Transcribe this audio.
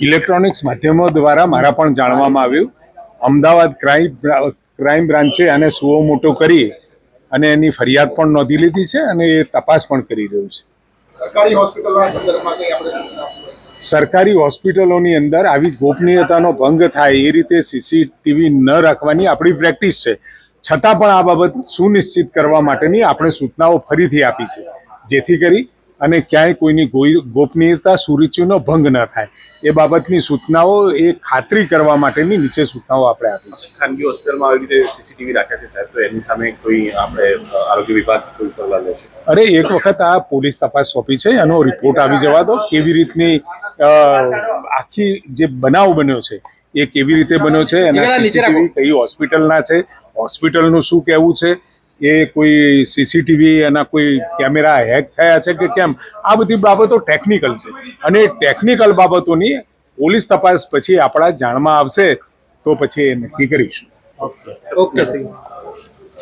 Electronics માધ્યમો દ્વારા મારા પણ જાણવામાં આવ્યું. અમદાવાદ ક્રાઇમ ક્રાઇમ બ્રાન્ચે આને સુઓ મોટો કરી અને એની ફરિયાદ પણ નોંધી લીધી છે અને એ તપાસ પણ કરી રહ્યું છે. સરકારી હોસ્પિટલના અંદર આવી ગોપનીયતાનો ભંગ થાય એ રીતે સીસીટીવી ન રાખવાની આપણી પ્રેક્ટિસ છે. છતાં પણ આ બાબત સુનિશ્ચિત કરવા માટેની આપણે સૂચનાઓ ફરીથી આપી છે. જેથી કરી અને ક્યાંય કોઈની ગોપનીયતા સુરુચિનો ભંગ ન થાય. એ બાબતની સૂચનાઓ એ ખાતરી કરવા માટેની નીચે સૂચનાઓ આપણે આપી છે. ખાનગી હોસ્પિટલમાં આવી રીતે સીસીટીવી રાખ્યા છે સાહેબ તો એની સામે કોઈ આપણે આરોગ્ય વિભાગ કોઈ પગલા લેશે અરે એક વખત આ પોલીસ તપાસ સોંપી છે એનો રિપોર્ટ આવી જવા દો કેવી રીતની આખી જે બનાવ બન્યો છે એ કેવી રીતે બન્યો છે એના સીસીટીવી કઈ હોસ્પિટલના છે હોસ્પિટલનું શું કહેવું છે એ કોઈ સીસીટીવી એના કોઈ કેમેરા હેક થયા છે કે કેમ? આ બધી બાબતો ટેકનિકલ છે. અને ટેકનિકલ બાબતોની પોલીસ તપાસ પછી આપણા જાણમાં આવશે તો પછી એ નક્કી કરીશું. Okay sir